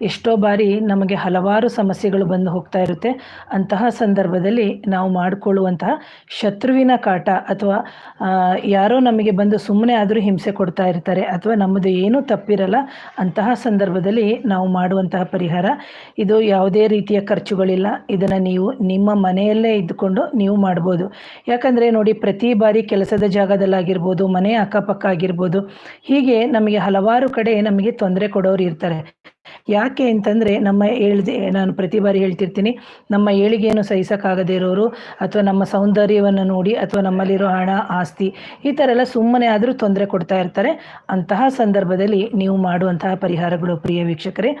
ಎಷ್ಟೋ ಬಾರಿ ನಮಗೆ ಹಲವಾರು ಸಮಸ್ಯೆಗಳು ಬಂದು ಹೋಗ್ತಾ ಇರುತ್ತೆ. ಅಂತಹ ಸಂದರ್ಭದಲ್ಲಿ ನಾವು ಮಾಡಿಕೊಳ್ಳುವಂತಹ ಶತ್ರುವಿನ ಕಾಟ ಅಥವಾ ಯಾರೋ ನಮಗೆ ಬಂದು ಸುಮ್ಮನೆ ಆದರೂ ಹಿಂಸೆ ಕೊಡ್ತಾ ಇರ್ತಾರೆ ಅಥವಾ ನಮ್ಮದು ಏನೂ ತಪ್ಪಿರಲ್ಲ ಅಂತಹ ಸಂದರ್ಭದಲ್ಲಿ ನಾವು ಮಾಡುವಂತಹ ಪರಿಹಾರ. ಇದು ಯಾವುದೇ ರೀತಿಯ ಖರ್ಚುಗಳಿಲ್ಲ. ಇದನ್ನು ನೀವು ನಿಮ್ಮ ಮನೆಯಲ್ಲೇ ಇದ್ದುಕೊಂಡು ನೀವು ಮಾಡ್ಬೋದು. ಯಾಕಂದರೆ ನೋಡಿ, ಪ್ರತಿ ಬಾರಿ ಕೆಲಸದ ಜಾಗದಲ್ಲಾಗಿರ್ಬೋದು, ಮನೆ ಅಕ್ಕಪಕ್ಕ ಆಗಿರ್ಬೋದು, ಹೀಗೆ ನಮಗೆ ಹಲವಾರು ಕಡೆ ನಮಗೆ ತೊಂದರೆ ಕೊಡೋರು ಇರ್ತಾರೆ. ಯಾಕೆ ಅಂತಂದರೆ ನಮ್ಮ ಏಳ್ದೆ, ನಾನು ಪ್ರತಿ ಬಾರಿ ಹೇಳ್ತಿರ್ತೀನಿ, ನಮ್ಮ ಏಳಿಗೆಯನ್ನು ಸಹಿಸೋಕ್ಕಾಗದೇ ಇರೋರು ಅಥವಾ ನಮ್ಮ ಸೌಂದರ್ಯವನ್ನು ನೋಡಿ ಅಥವಾ ನಮ್ಮಲ್ಲಿರೋ ಹಣ, ಆಸ್ತಿ, ಈ ಥರ ಎಲ್ಲ ಸುಮ್ಮನೆ ಆದರೂ ತೊಂದರೆ ಕೊಡ್ತಾ ಇರ್ತಾರೆ. ಅಂತಹ ಸಂದರ್ಭದಲ್ಲಿ ನೀವು ಮಾಡುವಂತಹ ಪರಿಹಾರಗಳು ಪ್ರಿಯ ವೀಕ್ಷಕರೇ,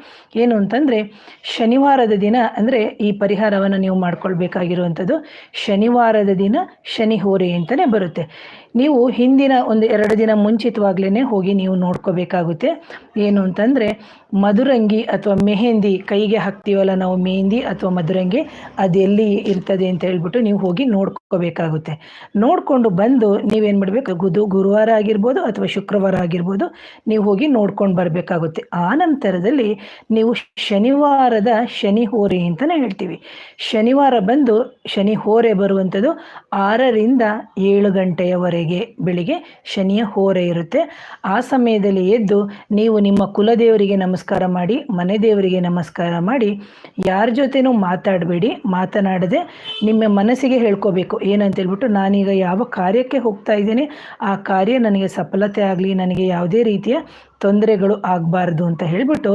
ಏನು ಅಂತಂದರೆ ಶನಿವಾರದ ದಿನ ಅಂದರೆ ಈ ಪರಿಹಾರವನ್ನು ನೀವು ಮಾಡ್ಕೊಳ್ಬೇಕಾಗಿರುವಂಥದ್ದು. ಶನಿವಾರದ ದಿನ ಶನಿ ಹೋರೆ ಅಂತಲೇ ಬರುತ್ತೆ. ನೀವು ಹಿಂದಿನ ಒಂದು ಎರಡು ದಿನ ಮುಂಚಿತವಾಗ್ಲೇ ಹೋಗಿ ನೀವು ನೋಡ್ಕೋಬೇಕಾಗುತ್ತೆ. ಏನು ಅಂತಂದರೆ ಮಧುರಂಗಿ ಅಥವಾ ಮೆಹೆಂದಿ ಕೈಗೆ ಹಾಕ್ತೀವಲ್ಲ ನಾವು ಮೆಹಂದಿ ಅಥವಾ ಮಧುರಂಗಿ ಅದೆಲ್ಲಿ ಇರ್ತದೆ ಅಂತ ಹೇಳ್ಬಿಟ್ಟು ನೀವು ಹೋಗಿ ನೋಡ್ಕೋಬೇಕಾಗುತ್ತೆ. ನೋಡಿಕೊಂಡು ಬಂದು ನೀವೇನು ಮಾಡಬೇಕು? ಗುದು ಗುರುವಾರ ಆಗಿರ್ಬೋದು ಅಥವಾ ಶುಕ್ರವಾರ ಆಗಿರ್ಬೋದು ನೀವು ಹೋಗಿ ನೋಡ್ಕೊಂಡು ಬರಬೇಕಾಗುತ್ತೆ. ಆ ನಂತರದಲ್ಲಿ ನೀವು ಶನಿವಾರದ ಶನಿ ಹೋರೆ ಅಂತಲೇ ಹೇಳ್ತೀವಿ. ಶನಿವಾರ ಬಂದು ಶನಿ ಹೋರೆ ಬರುವಂಥದ್ದು ಆರರಿಂದ ಏಳು ಗಂಟೆಯವರೆಗೆ ಬೆಳಿಗ್ಗೆ ಶನಿಯ ಹೋರೆ ಇರುತ್ತೆ. ಆ ಸಮಯದಲ್ಲಿ ಎದ್ದು ನೀವು ನಿಮ್ಮ ಕುಲದೇವರಿಗೆ ನಮಸ್ಕಾರ ಮಾಡಿ ಮನೆ ದೇವರಿಗೆ ನಮಸ್ಕಾರ ಮಾಡಿ, ಯಾರ ಜೊತೆನೂ ಮಾತಾಡಬೇಡಿ, ಮಾತನಾಡದೆ ನಿಮ್ಮ ಮನಸ್ಸಿಗೆ ಹೇಳ್ಕೋಬೇಕು. ಏನಂತ ಹೇಳ್ಬಿಟ್ಟು ನಾನೀಗ ಯಾವ ಕಾರ್ಯಕ್ಕೆ ಹೋಗ್ತಾ ಇದ್ದೀನಿ, ಆ ಕಾರ್ಯ ನನಗೆ ಸಫಲತೆ ಆಗಲಿ, ನನಗೆ ಯಾವುದೇ ರೀತಿಯ ತೊಂದರೆಗಳು ಆಗಬಾರ್ದು ಅಂತ ಹೇಳಿಬಿಟ್ಟು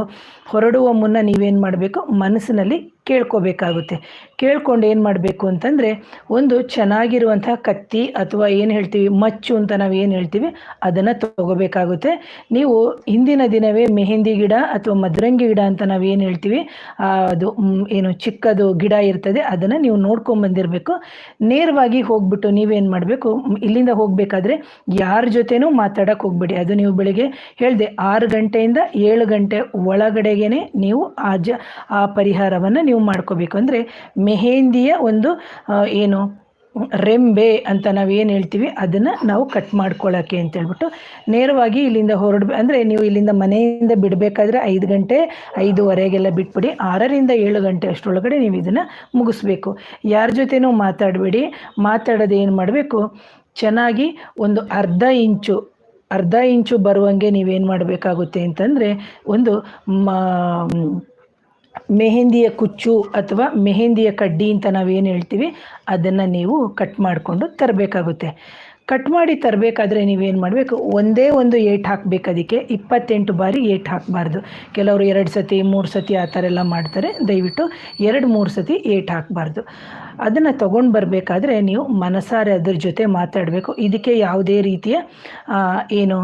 ಹೊರಡುವ ಮುನ್ನ ನೀವೇನು ಮಾಡಬೇಕು? ಮನಸ್ಸಿನಲ್ಲಿ ಕೇಳ್ಕೋಬೇಕಾಗುತ್ತೆ. ಕೇಳ್ಕೊಂಡು ಏನು ಮಾಡಬೇಕು ಅಂತಂದರೆ ಒಂದು ಚೆನ್ನಾಗಿರುವಂಥ ಕತ್ತಿ ಅಥವಾ ಏನು ಹೇಳ್ತೀವಿ, ಮಚ್ಚು ಅಂತ ನಾವು ಏನು ಹೇಳ್ತೀವಿ, ಅದನ್ನು ತಗೋಬೇಕಾಗುತ್ತೆ. ನೀವು ಹಿಂದಿನ ದಿನವೇ ಮೆಹಂದಿ ಗಿಡ ಅಥವಾ ಮದ್ರಂಗಿ ಗಿಡ ಅಂತ ನಾವು ಏನು ಹೇಳ್ತೀವಿ ಅದು ಏನು ಚಿಕ್ಕದು ಗಿಡ ಇರ್ತದೆ, ಅದನ್ನು ನೀವು ನೋಡ್ಕೊಂಬಂದಿರಬೇಕು ನೇರವಾಗಿ ಹೋಗ್ಬಿಟ್ಟು ನೀವೇನು ಮಾಡಬೇಕು? ಇಲ್ಲಿಂದ ಹೋಗಬೇಕಾದ್ರೆ ಯಾರ ಜೊತೆನೂ ಮಾತಾಡೋಕೆ ಹೋಗ್ಬೇಡಿ. ಅದು ನೀವು ಬೆಳಿಗ್ಗೆ ಹೇಳಿದೆ ಆರು ಗಂಟೆಯಿಂದ ಏಳು ಗಂಟೆ ಒಳಗಡೆಗೇನೆ ನೀವು ಆ ಜ, ಆ ಪರಿಹಾರವನ್ನು ನೀವು ಮಾಡ್ಕೋಬೇಕು. ಅಂದರೆ ಮೆಹೇಂದಿಯ ಒಂದು ಏನು, ರೆಂಬೆ ಅಂತ ನಾವು ಏನು ಹೇಳ್ತೀವಿ, ಅದನ್ನು ನಾವು ಕಟ್ ಮಾಡ್ಕೊಳ್ಳೋಕ್ಕೆ ಅಂತ ಹೇಳ್ಬಿಟ್ಟು ನೇರವಾಗಿ ಇಲ್ಲಿಂದ ಹೊರಡ್ಬೇ ಅಂದರೆ ನೀವು ಇಲ್ಲಿಂದ ಮನೆಯಿಂದ ಬಿಡಬೇಕಾದ್ರೆ ಐದು ಗಂಟೆ, ಐದುವರೆಗೆಲ್ಲ ಬಿಟ್ಬಿಡಿ, ಆರರಿಂದ ಏಳು ಗಂಟೆ ಅಷ್ಟರೊಳಗಡೆ ನೀವು ಇದನ್ನು ಮುಗಿಸ್ಬೇಕು. ಯಾರ ಜೊತೆನೂ ಮಾತಾಡಬೇಡಿ. ಮಾತಾಡೋದು ಏನು ಮಾಡಬೇಕು? ಚೆನ್ನಾಗಿ ಒಂದು ಅರ್ಧ ಇಂಚು ಅರ್ಧ ಇಂಚು ಬರುವಂಗೆ ನೀವೇನು ಮಾಡಬೇಕಾಗುತ್ತೆ ಅಂತಂದರೆ ಒಂದು ಮ, ಮೆಹಂದಿಯ ಕುಚ್ಚು ಅಥವಾ ಮೆಹೆಂದಿಯ ಕಡ್ಡಿ ಅಂತ ನಾವೇನು ಹೇಳ್ತೀವಿ, ಅದನ್ನು ನೀವು ಕಟ್ ಮಾಡಿಕೊಂಡು ತರಬೇಕಾಗುತ್ತೆ. ಕಟ್ ಮಾಡಿ ತರಬೇಕಾದ್ರೆ ನೀವೇನು ಮಾಡಬೇಕು, ಒಂದೇ ಒಂದು ಏಟ್ ಹಾಕಬೇಕು ಅದಕ್ಕೆ, ಇಪ್ಪತ್ತೆಂಟು ಬಾರಿ ಏಟ್ ಹಾಕಬಾರ್ದು. ಕೆಲವರು ಎರಡು ಸತಿ, ಮೂರು ಸತಿ ಆ ಥರ ಎಲ್ಲ ಮಾಡ್ತಾರೆ, ದಯವಿಟ್ಟು ಎರಡು, ಮೂರು ಸತಿ ಏಟ್ ಹಾಕಬಾರ್ದು. ಅದನ್ನು ತೊಗೊಂಡು ಬರಬೇಕಾದ್ರೆ ನೀವು ಮನಸಾರೆ ಅದ್ರ ಜೊತೆ ಮಾತಾಡಬೇಕು. ಇದಕ್ಕೆ ಯಾವುದೇ ರೀತಿಯ ಏನು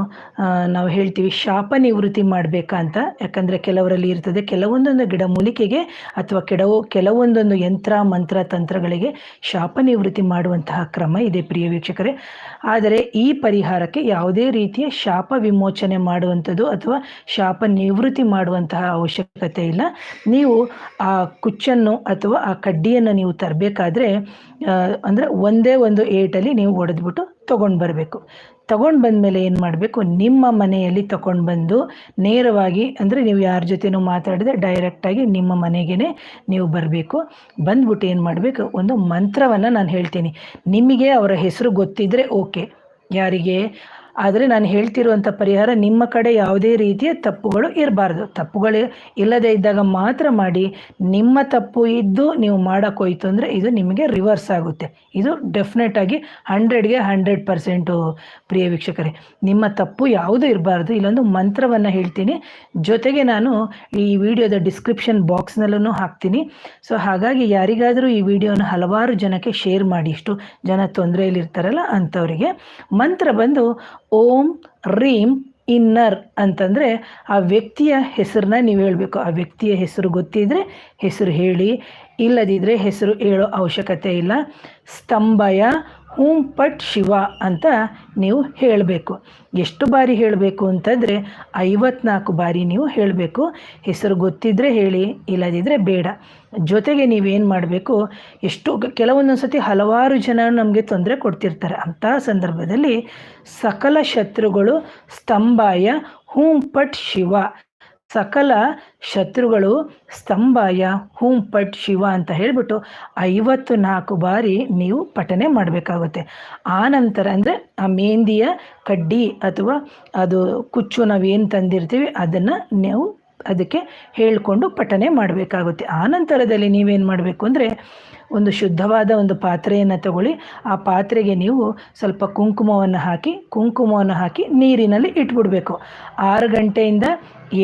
ನಾವು ಹೇಳ್ತೀವಿ ಶಾಪ ನಿವೃತ್ತಿ ಮಾಡಬೇಕಾ ಅಂತ ಯಾಕಂದರೆ ಕೆಲವರಲ್ಲಿ ಇರ್ತದೆ, ಕೆಲವೊಂದೊಂದು ಗಿಡಮೂಲಿಕೆಗೆ ಅಥವಾ ಕೆಡವು, ಕೆಲವೊಂದೊಂದು ಯಂತ್ರ, ಮಂತ್ರ, ತಂತ್ರಗಳಿಗೆ ಶಾಪ ನಿವೃತ್ತಿ ಮಾಡುವಂತಹ ಕ್ರಮ ಇದೆ ಪ್ರಿಯ ವೀಕ್ಷಕರೇ. ಆದರೆ ಈ ಪರಿಹಾರಕ್ಕೆ ಯಾವುದೇ ರೀತಿಯ ಶಾಪ ವಿಮೋಚನೆ ಮಾಡುವಂಥದ್ದು ಅಥವಾ ಶಾಪ ನಿವೃತ್ತಿ ಮಾಡುವಂತಹ ಅವಶ್ಯಕತೆ ಇಲ್ಲ. ನೀವು ಆ ಕುಚ್ಚನ್ನು ಅಥವಾ ಆ ಕಡ್ಡಿಯನ್ನು ನೀವು ತರಬೇಕಾದ್ರೆ ಅಂದರೆ ಒಂದೇ ಒಂದು ಏಟಲ್ಲಿ ನೀವು ಒಡೆದ್ಬಿಟ್ಟು ತೊಗೊಂಡು ಬರಬೇಕು. ತಗೊಂಡು ಬಂದಮೇಲೆ ಏನು ಮಾಡಬೇಕು, ನಿಮ್ಮ ಮನೆಯಲ್ಲಿ ತಗೊಂಡು ಬಂದು ನೇರವಾಗಿ, ಅಂದರೆ ನೀವು ಯಾರ ಜೊತೆನೂ ಡೈರೆಕ್ಟ್ ಡೈರೆಕ್ಟಾಗಿ ನಿಮ್ಮ ಮನೆಗೇ ನೀವು ಬರಬೇಕು. ಬಂದ್ಬಿಟ್ಟು ಏನು ಮಾಡಬೇಕು, ಒಂದು ಮಂತ್ರವನ್ನು ನಾನು ಹೇಳ್ತೀನಿ. ನಿಮಗೆ ಅವರ ಹೆಸರು ಗೊತ್ತಿದ್ದರೆ ಓಕೆ. ಯಾರಿಗೆ? ಆದರೆ ನಾನು ಹೇಳ್ತಿರುವಂಥ ಪರಿಹಾರ ನಿಮ್ಮ ಕಡೆ ಯಾವುದೇ ರೀತಿಯ ತಪ್ಪುಗಳು ಇರಬಾರ್ದು. ತಪ್ಪುಗಳು ಇಲ್ಲದೇ ಇದ್ದಾಗ ಮಾತ್ರ ಮಾಡಿ. ನಿಮ್ಮ ತಪ್ಪು ಇದ್ದು ನೀವು ಮಾಡೋಕ್ಕೋಯ್ತು ಅಂದರೆ ಇದು ನಿಮಗೆ ರಿವರ್ಸ್ ಆಗುತ್ತೆ. ಇದು ಡೆಫಿನೆಟ್ ಆಗಿ ಹಂಡ್ರೆಡ್ಗೆ ಹಂಡ್ರೆಡ್ ಪರ್ಸೆಂಟು ಪ್ರಿಯ ವೀಕ್ಷಕರೇ. ನಿಮ್ಮ ತಪ್ಪು ಯಾವುದೂ ಇರಬಾರ್ದು? ಇಲ್ಲೊಂದು ಮಂತ್ರವನ್ನು ಹೇಳ್ತೀನಿ. ಜೊತೆಗೆ ನಾನು ಈ ವಿಡಿಯೋದ ಡಿಸ್ಕ್ರಿಪ್ಷನ್ ಬಾಕ್ಸ್ನಲ್ಲೂ ಹಾಕ್ತೀನಿ. ಸೊ ಹಾಗಾಗಿ ಯಾರಿಗಾದರೂ ಈ ವಿಡಿಯೋನ ಹಲವಾರು ಜನಕ್ಕೆ ಶೇರ್ ಮಾಡಿ. ಇಷ್ಟು ಜನ ತೊಂದರೆಯಲ್ಲಿರ್ತಾರಲ್ಲ ಅಂಥವರಿಗೆ ಮಂತ್ರ ಬಂದು ಓಂ ರೀಂ ಇನ್ನರ್ ಅಂತಂದರೆ ಆ ವ್ಯಕ್ತಿಯ ಹೆಸರನ್ನ ನೀವು ಹೇಳಬೇಕು. ಆ ವ್ಯಕ್ತಿಯ ಹೆಸರು ಗೊತ್ತಿದ್ದರೆ ಹೆಸರು ಹೇಳಿ ಇಲ್ಲದಿದ್ದರೆ ಹೆಸರು ಹೇಳೋ ಅವಶ್ಯಕತೆ ಇಲ್ಲ. ಸ್ತಂಭಯ ಹೂಂ ಪಟ್ ಶಿವ ಅಂತ ನೀವು ಹೇಳಬೇಕು. ಎಷ್ಟು ಬಾರಿ ಹೇಳಬೇಕು ಅಂತಂದರೆ ಐವತ್ನಾಲ್ಕು ಬಾರಿ ನೀವು ಹೇಳಬೇಕು. ಹೆಸರು ಗೊತ್ತಿದ್ದರೆ ಹೇಳಿ ಇಲ್ಲದಿದ್ದರೆ ಬೇಡ. ಜೊತೆಗೆ ನೀವೇನು ಮಾಡಬೇಕು, ಎಷ್ಟು ಕೆಲವೊಂದೊಂದು ಸತಿ ಹಲವಾರು ಜನ ನಮಗೆ ತೊಂದರೆ ಕೊಡ್ತಿರ್ತಾರೆ. ಅಂತಹ ಸಂದರ್ಭದಲ್ಲಿ ಸಕಲ ಶತ್ರುಗಳು ಸ್ತಂಭಾಯ ಹೂಂ ಪಟ್ ಶಿವ. ಸಕಲ ಶತ್ರುಗಳು ಸ್ತಂಭಾಯ ಹೂಂ ಪಟ್ ಶಿವ ಅಂತ ಹೇಳಿಬಿಟ್ಟು ಐವತ್ತು ನಾಲ್ಕು ಬಾರಿ ನೀವು ಪಠನೆ ಮಾಡಬೇಕಾಗುತ್ತೆ. ಆ ನಂತರ ಅಂದರೆ ಆ ಮೆಹಂದಿಯ ಕಡ್ಡಿ ಅಥವಾ ಅದು ಕುಚ್ಚು ನಾವೇನು ತಂದಿರ್ತೀವಿ, ಅದನ್ನು ನೀವು ಅದಕ್ಕೆ ಹೇಳಿಕೊಂಡು ಪಠನೆ ಮಾಡಬೇಕಾಗುತ್ತೆ. ಆ ನಂತರದಲ್ಲಿ ನೀವೇನು ಮಾಡಬೇಕು ಅಂದರೆ ಒಂದು ಶುದ್ಧವಾದ ಒಂದು ಪಾತ್ರೆಯನ್ನು ತಗೊಳ್ಳಿ. ಆ ಪಾತ್ರೆಗೆ ನೀವು ಸ್ವಲ್ಪ ಕುಂಕುಮವನ್ನು ಹಾಕಿ ಕುಂಕುಮವನ್ನು ಹಾಕಿ ನೀರಿನಲ್ಲಿ ಇಟ್ಬಿಡಬೇಕು. ಆರು ಗಂಟೆಯಿಂದ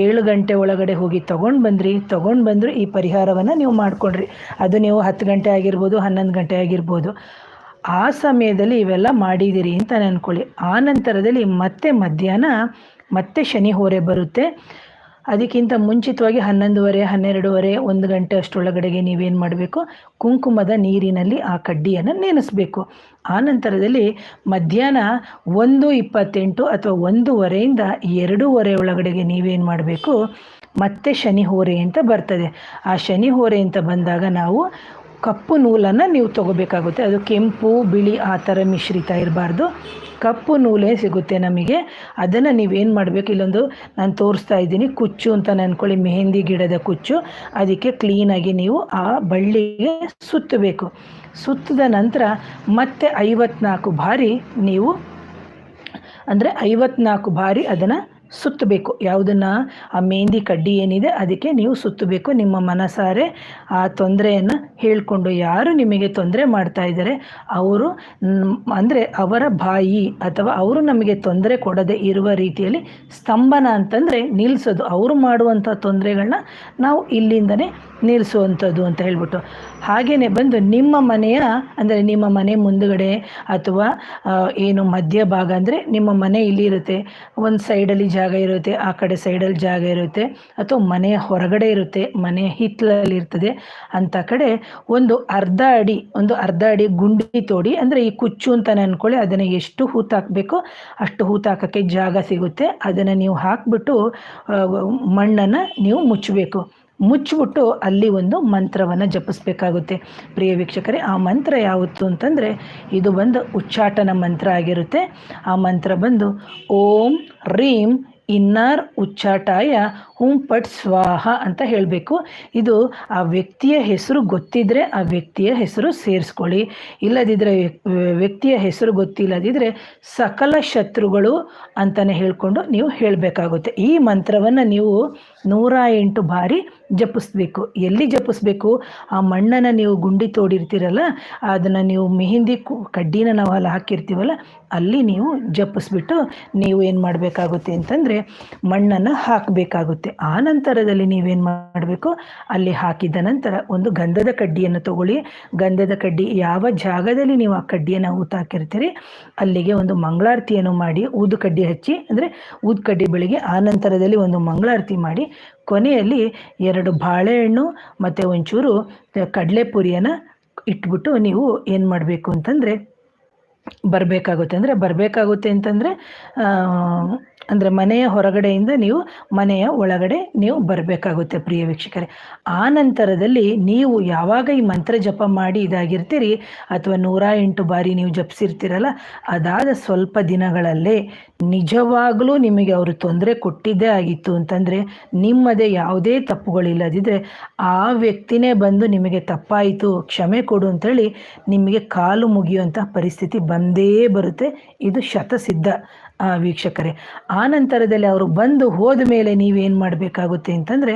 ಏಳು ಗಂಟೆ ಒಳಗಡೆ ಹೋಗಿ ತೊಗೊಂಡು ಬಂದ್ರಿ, ತೊಗೊಂಡು ಬಂದರು ಈ ಪರಿಹಾರವನ್ನು ನೀವು ಮಾಡಿಕೊಂಡ್ರಿ. ಅದು ನೀವು ಹತ್ತು ಗಂಟೆ ಆಗಿರ್ಬೋದು, ಹನ್ನೊಂದು ಗಂಟೆ ಆಗಿರ್ಬೋದು. ಆ ಸಮಯದಲ್ಲಿ ಇವೆಲ್ಲ ಮಾಡಿದ್ದೀರಿ ಅಂತ ಅಂದ್ಕೊಳ್ಳಿ ಆ ನಂತರದಲ್ಲಿ ಮತ್ತೆ ಮಧ್ಯಾಹ್ನ, ಮತ್ತೆ ಶನಿ ಹೋರೆ ಬರುತ್ತೆ. ಅದಕ್ಕಿಂತ ಮುಂಚಿತವಾಗಿ ಹನ್ನೊಂದುವರೆ, ಹನ್ನೆರಡುವರೆ, ಒಂದು ಗಂಟೆ ಅಷ್ಟರೊಳಗಡೆಗೆ ನೀವೇನು ಮಾಡಬೇಕು? ಕುಂಕುಮದ ನೀರಿನಲ್ಲಿ ಆ ಕಡ್ಡಿಯನ್ನು ನೆನೆಸಬೇಕು. ಆ ನಂತರದಲ್ಲಿ ಮಧ್ಯಾಹ್ನ ಒಂದು ಇಪ್ಪತ್ತೆಂಟು ಅಥವಾ ಒಂದೂವರೆಯಿಂದ ಎರಡೂವರೆ ಒಳಗಡೆಗೆ ನೀವೇನು ಮಾಡಬೇಕು? ಮತ್ತೆ ಶನಿ ಹೋರೆ ಅಂತ ಬರ್ತದೆ. ಆ ಶನಿ ಹೋರೆ ಅಂತ ಬಂದಾಗ ನಾವು ಕಪ್ಪು ನೂಲನ್ನು ನೀವು ತೊಗೋಬೇಕಾಗುತ್ತೆ. ಅದು ಕೆಂಪು, ಬಿಳಿ, ಆ ಥರ ಮಿಶ್ರಿತ ಇರಬಾರ್ದು. ಕಪ್ಪು ನೂಲೇ ಸಿಗುತ್ತೆ ನಮಗೆ. ಅದನ್ನು ನೀವೇನು ಮಾಡಬೇಕು? ಇಲ್ಲೊಂದು ನಾನು ತೋರಿಸ್ತಾ ಇದ್ದೀನಿ. ಕುಚ್ಚು ಅಂತ ಅಂದ್ಕೊಳ್ಳಿ ಮೆಹಂದಿ ಗಿಡದ ಕುಚ್ಚು. ಅದಕ್ಕೆ ಕ್ಲೀನಾಗಿ ನೀವು ಆ ಬಳ್ಳಿಗೆ ಸುತ್ತಬೇಕು. ಸುತ್ತಿದ ನಂತರ ಮತ್ತೆ ಐವತ್ನಾಲ್ಕು ಬಾರಿ ನೀವು ಅಂದರೆ ಐವತ್ನಾಲ್ಕು ಬಾರಿ ಅದನ್ನು ಸುತ್ತಬೇಕು. ಯಾವುದನ್ನು? ಆ ಮೆಹಂದಿ ಕಡ್ಡಿ ಏನಿದೆ ಅದಕ್ಕೆ ನೀವು ಸುತ್ತಬೇಕು. ನಿಮ್ಮ ಮನಸಾರೆ ಆ ತೊಂದರೆಯನ್ನು ಹೇಳಿಕೊಂಡು ಯಾರು ನಿಮಗೆ ತೊಂದರೆ ಮಾಡ್ತಾ ಇದ್ದಾರೆ, ಅವರು ಅಂದರೆ ಅವರ ಬಾಯಿ ಅಥವಾ ಅವರು ನಮಗೆ ತೊಂದರೆ ಕೊಡದೆ ಇರುವ ರೀತಿಯಲ್ಲಿ ಸ್ತಂಭನ ಅಂತಂದರೆ ನಿಲ್ಲಿಸೋದು ಅವರು ಮಾಡುವಂಥ ತೊಂದರೆಗಳನ್ನ ನಾವು ಇಲ್ಲಿಂದನೇ ನಿಲ್ಲಿಸುವಂಥದ್ದು ಅಂತ ಹೇಳ್ಬಿಟ್ಟು. ಹಾಗೆಯೇ ಬಂದು ನಿಮ್ಮ ಮನೆಯ, ಅಂದರೆ ನಿಮ್ಮ ಮನೆ ಮುಂದುಗಡೆ ಅಥವಾ ಏನು ಮಧ್ಯ ಭಾಗ ಅಂದರೆ ನಿಮ್ಮ ಮನೆ ಇಲ್ಲಿ ಇರುತ್ತೆ ಒಂದು ಸೈಡಲ್ಲಿ ಜಾಗ ಇರುತ್ತೆ, ಆ ಕಡೆ ಸೈಡಲ್ಲಿ ಜಾಗ ಇರುತ್ತೆ, ಅಥವಾ ಮನೆಯ ಹೊರಗಡೆ ಇರುತ್ತೆ ಮನೆಯ ಹಿತ್ತಲಲ್ಲಿ ಇರ್ತದೆ ಅಂತ ಕಡೆ ಒಂದು ಅರ್ಧ ಅಡಿ, ಒಂದು ಅರ್ಧ ಅಡಿ ಗುಂಡಿ ತೋಡಿ, ಅಂದರೆ ಈ ಕುಚ್ಚು ಅಂತ ಅನ್ಕೊಳ್ಳಿ, ಅದನ್ನು ಎಷ್ಟು ಹೂತಾಕಬೇಕೋ ಅಷ್ಟು ಹೂತಾಕೋಕ್ಕೆ ಜಾಗ ಸಿಗುತ್ತೆ. ಅದನ್ನು ನೀವು ಹಾಕಿಬಿಟ್ಟು ಮಣ್ಣನ್ನು ನೀವು ಮುಚ್ಚಬೇಕು. ಮುಚ್ಚಿಬಿಟ್ಟು ಅಲ್ಲಿ ಒಂದು ಮಂತ್ರವನ್ನು ಜಪಿಸ್ಬೇಕಾಗುತ್ತೆ. ಪ್ರಿಯ ವೀಕ್ಷಕರೇ, ಆ ಮಂತ್ರ ಯಾವತ್ತು ಅಂತಂದರೆ, ಇದು ಬಂದು ಉಚ್ಚಾಟನ ಮಂತ್ರ ಆಗಿರುತ್ತೆ. ಆ ಮಂತ್ರ ಬಂದು ಓಂ, ರೀಂ ಇನ್ನಾರ್ ಉಚ್ಚಾಟಾಯ ಹುಂಪಟ್ ಸ್ವಾಹ ಅಂತ ಹೇಳಬೇಕು. ಇದು ಆ ವ್ಯಕ್ತಿಯ ಹೆಸರು ಗೊತ್ತಿದ್ದರೆ ಆ ವ್ಯಕ್ತಿಯ ಹೆಸರು ಸೇರಿಸ್ಕೊಳ್ಳಿ. ಇಲ್ಲದಿದ್ದರೆ ವ್ಯಕ್ತಿಯ ಹೆಸರು ಗೊತ್ತಿಲ್ಲದಿದ್ದರೆ ಸಕಲ ಶತ್ರುಗಳು ಅಂತಲೇ ಹೇಳಿಕೊಂಡು ನೀವು ಹೇಳಬೇಕಾಗುತ್ತೆ. ಈ ಮಂತ್ರವನ್ನು ನೀವು ನೂರ ಎಂಟು ಬಾರಿ ಜಪಿಸ್ಬೇಕು. ಎಲ್ಲಿ ಜಪಿಸ್ಬೇಕು? ಆ ಮಣ್ಣನ್ನು ನೀವು ಗುಂಡಿ ತೋಡಿರ್ತೀರಲ್ಲ, ಅದನ್ನು ನೀವು ಮೆಹಂದಿ ಕಡ್ಡಿನ ನಾವು ಅಲ್ಲಿ ಹಾಕಿರ್ತೀವಲ್ಲ, ಅಲ್ಲಿ ನೀವು ಜಪಿಸ್ಬಿಟ್ಟು ನೀವು ಏನು ಮಾಡಬೇಕಾಗುತ್ತೆ ಅಂತಂದರೆ ಮಣ್ಣನ್ನು ಹಾಕಬೇಕಾಗುತ್ತೆ. ಆ ನಂತರದಲ್ಲಿ ನೀವೇನು ಮಾಡಬೇಕು? ಅಲ್ಲಿ ಹಾಕಿದ ನಂತರ ಒಂದು ಗಂಧದ ಕಡ್ಡಿಯನ್ನು ತಗೊಳ್ಳಿ. ಗಂಧದ ಕಡ್ಡಿ ಯಾವ ಜಾಗದಲ್ಲಿ ನೀವು ಆ ಕಡ್ಡಿಯನ್ನು ಊತಾಕಿರ್ತೀರಿ ಅಲ್ಲಿಗೆ ಒಂದು ಮಂಗಳಾರತಿಯನ್ನು ಮಾಡಿ ಊದು ಕಡ್ಡಿ ಹಚ್ಚಿ, ಅಂದರೆ ಊದು ಕಡ್ಡಿ ಬೆಳಿಗ್ಗೆ ಆ ನಂತರದಲ್ಲಿ ಒಂದು ಮಂಗಳಾರತಿ ಮಾಡಿ ಕೊನೆಯಲ್ಲಿ ಎರಡು ಬಾಳೆಹಣ್ಣು ಮತ್ತು ಒಂಚೂರು ಕಡಲೆಪುರಿಯನ್ನು ಇಟ್ಬಿಟ್ಟು ನೀವು ಏನು ಮಾಡಬೇಕು ಅಂತಂದರೆ ಬರಬೇಕಾಗುತ್ತೆ. ಅಂದರೆ ಬರಬೇಕಾಗುತ್ತೆ ಅಂತಂದರೆ ಅಂದರೆ ಮನೆಯ ಹೊರಗಡೆಯಿಂದ ನೀವು ಮನೆಯ ಒಳಗಡೆ ನೀವು ಬರಬೇಕಾಗುತ್ತೆ ಪ್ರಿಯ ವೀಕ್ಷಕರೇ. ಆ ನಂತರದಲ್ಲಿ ನೀವು ಯಾವಾಗ ಈ ಮಂತ್ರ ಜಪ ಮಾಡಿ ಇದಾಗಿರ್ತೀರಿ, ಅಥವಾ ನೂರ ಎಂಟು ಬಾರಿ ನೀವು ಜಪಿಸಿರ್ತೀರಲ್ಲ, ಅದಾದ ಸ್ವಲ್ಪ ದಿನಗಳಲ್ಲೇ ನಿಜವಾಗಲೂ ನಿಮಗೆ ಅವರು ತೊಂದರೆ ಕೊಟ್ಟಿದ್ದೇ ಆಗಿತ್ತು ಅಂತಂದರೆ, ನಿಮ್ಮದೇ ಯಾವುದೇ ತಪ್ಪುಗಳಿಲ್ಲದಿದ್ದರೆ ಆ ವ್ಯಕ್ತಿನೇ ಬಂದು ನಿಮಗೆ ತಪ್ಪಾಯಿತು, ಕ್ಷಮೆ ಕೊಡು ಅಂತೇಳಿ ನಿಮಗೆ ಕಾಲು ಮುಗಿಯುವಂಥ ಪರಿಸ್ಥಿತಿ ಬಂದೇ ಬರುತ್ತೆ. ಇದು ಶತಸಿದ್ಧ ವೀಕ್ಷಕರೇ. ಆ ನಂತರದಲ್ಲಿ ಅವರು ಬಂದು ಹೋದ ಮೇಲೆ ನೀವೇನು ಮಾಡಬೇಕಾಗುತ್ತೆ ಅಂತಂದರೆ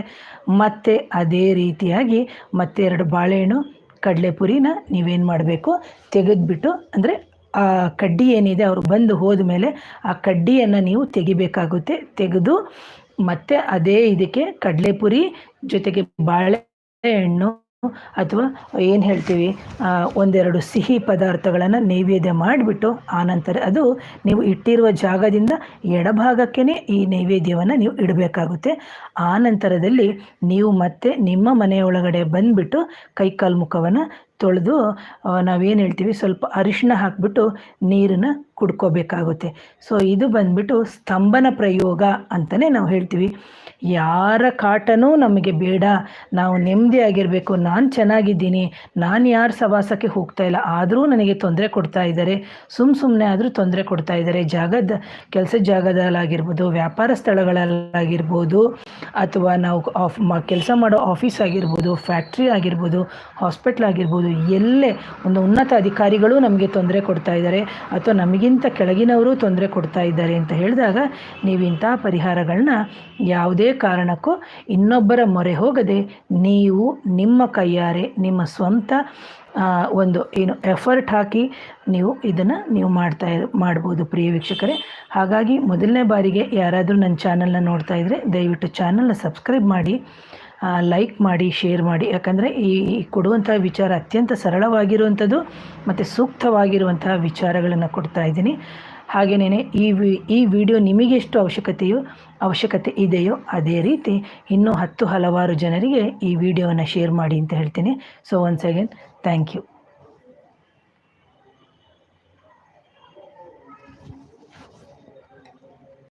ಮತ್ತೆ ಅದೇ ರೀತಿಯಾಗಿ ಮತ್ತೆ ಎರಡು ಬಾಳೆಹಣ್ಣು, ಕಡಲೆಪುರಿನ ನೀವೇನು ಮಾಡಬೇಕು, ತೆಗೆದುಬಿಟ್ಟು ಅಂದರೆ ಆ ಕಡ್ಡಿ ಏನಿದೆ ಅವರು ಬಂದು ಹೋದ ಮೇಲೆ ಆ ಕಡ್ಡಿಯನ್ನು ನೀವು ತೆಗಿಬೇಕಾಗುತ್ತೆ. ತೆಗೆದು ಮತ್ತೆ ಅದೇ ಇದಕ್ಕೆ ಕಡಲೆಪುರಿ ಜೊತೆಗೆ ಬಾಳೆಹಣ್ಣು ಅಥವಾ ಏನು ಹೇಳ್ತೀವಿ ಒಂದೆರಡು ಸಿಹಿ ಪದಾರ್ಥಗಳನ್ನು ನೈವೇದ್ಯ ಮಾಡಿಬಿಟ್ಟು ಆನಂತರ ಅದು ನೀವು ಇಟ್ಟಿರುವ ಜಾಗದಿಂದ ಎಡಭಾಗಕ್ಕೇ ಈ ನೈವೇದ್ಯವನ್ನು ನೀವು ಇಡಬೇಕಾಗುತ್ತೆ. ಆ ನಂತರದಲ್ಲಿ ನೀವು ಮತ್ತೆ ನಿಮ್ಮ ಮನೆಯೊಳಗಡೆ ಬಂದುಬಿಟ್ಟು ಕೈಕಾಲು ಮುಖವನ್ನು ತೊಳೆದು ನಾವೇನು ಹೇಳ್ತೀವಿ, ಸ್ವಲ್ಪ ಅರಿಶಿನ ಹಾಕಿಬಿಟ್ಟು ನೀರನ್ನು ಕುಡ್ಕೋಬೇಕಾಗುತ್ತೆ. ಸೊ ಇದು ಬಂದ್ಬಿಟ್ಟು ಸ್ತಂಭನ ಪ್ರಯೋಗ ಅಂತಲೇ ನಾವು ಹೇಳ್ತೀವಿ. ಯಾರ ಕಾಟನೂ ನಮಗೆ ಬೇಡ. ನಾವು ನೆಮ್ಮದಿ ಆಗಿರಬೇಕು. ನಾನು ಚೆನ್ನಾಗಿದ್ದೀನಿ. ನಾನು ಯಾರು ಸವಾಸಕ್ಕೆ ಹೋಗ್ತಾ ಇಲ್ಲ. ಆದರೂ ನನಗೆ ತೊಂದರೆ ಕೊಡ್ತಾ ಇದ್ದಾರೆ. ಸುಮ್ಮ ಸುಮ್ಮನೆ ಆದರೂ ತೊಂದರೆ ಕೊಡ್ತಾ ಇದ್ದಾರೆ. ಜಾಗದ ಕೆಲಸದ ಜಾಗದಲ್ಲಾಗಿರ್ಬೋದು, ವ್ಯಾಪಾರ ಸ್ಥಳಗಳಲ್ಲಾಗಿರ್ಬೋದು, ಅಥವಾ ನಾವು ಆಫ್ ಕೆಲಸ ಮಾಡೋ ಆಫೀಸ್ ಆಗಿರ್ಬೋದು, ಫ್ಯಾಕ್ಟ್ರಿ ಆಗಿರ್ಬೋದು, ಹಾಸ್ಪಿಟ್ಲ್ ಆಗಿರ್ಬೋದು, ಎಲ್ಲೇ ಒಂದು ಉನ್ನತ ಅಧಿಕಾರಿಗಳು ನಮಗೆ ತೊಂದರೆ ಕೊಡ್ತಾ ಇದ್ದಾರೆ. ಅಥವಾ ನಮಗಿಂತ ಕೆಳಗಿನವರು ತೊಂದರೆ ಕೊಡ್ತಾ ಇದ್ದಾರೆ ಅಂತ ಹೇಳಿದಾಗ ನೀವು ಇಂಥ ಪರಿಹಾರಗಳನ್ನ ಯಾವುದೇ ಕಾರಣಕ್ಕೂ ಇನ್ನೊಬ್ಬರ ಮೊರೆ ಹೋಗದೆ ನೀವು ನಿಮ್ಮ ಕೈಯಾರೆ, ನಿಮ್ಮ ಸ್ವಂತ ಒಂದು ಏನು ಎಫರ್ಟ್ ಹಾಕಿ ನೀವು ಇದನ್ನು ನೀವು ಮಾಡ್ತಾ ಮಾಡ್ಬೋದು ಪ್ರಿಯ ವೀಕ್ಷಕರೇ. ಹಾಗಾಗಿ ಮೊದಲನೇ ಬಾರಿಗೆ ಯಾರಾದರೂ ನನ್ನ ಚಾನಲ್ನ ನೋಡ್ತಾ ಇದ್ದರೆ ದಯವಿಟ್ಟು ಚಾನಲ್ನ ಸಬ್ಸ್ಕ್ರೈಬ್ ಮಾಡಿ. ಲೈಕ್ ಮಾಡಿ ಶೇರ್ ಮಾಡಿ, ಯಾಕಂದರೆ ಈ ಕೊಡುವಂಥ ವಿಚಾರ ಅತ್ಯಂತ ಸರಳವಾಗಿರುವಂಥದ್ದು ಮತ್ತು ಸೂಕ್ತವಾಗಿರುವಂತಹ ವಿಚಾರಗಳನ್ನು ಕೊಡ್ತಾ ಇದ್ದೀನಿ. ಹಾಗೆಯೇ ಈ ವಿ, ಈ ವಿಡಿಯೋ ನಿಮಗೆ ಎಷ್ಟು ಅವಶ್ಯಕತೆಯೋ, ಅವಶ್ಯಕತೆ ಇದೆಯೋ ಅದೇ ರೀತಿ ಇನ್ನೂ ಹತ್ತು ಹಲವಾರು ಜನರಿಗೆ ಈ ವಿಡಿಯೋವನ್ನು ಶೇರ್ ಮಾಡಿ ಅಂತ ಹೇಳ್ತೀನಿ. So once again thank you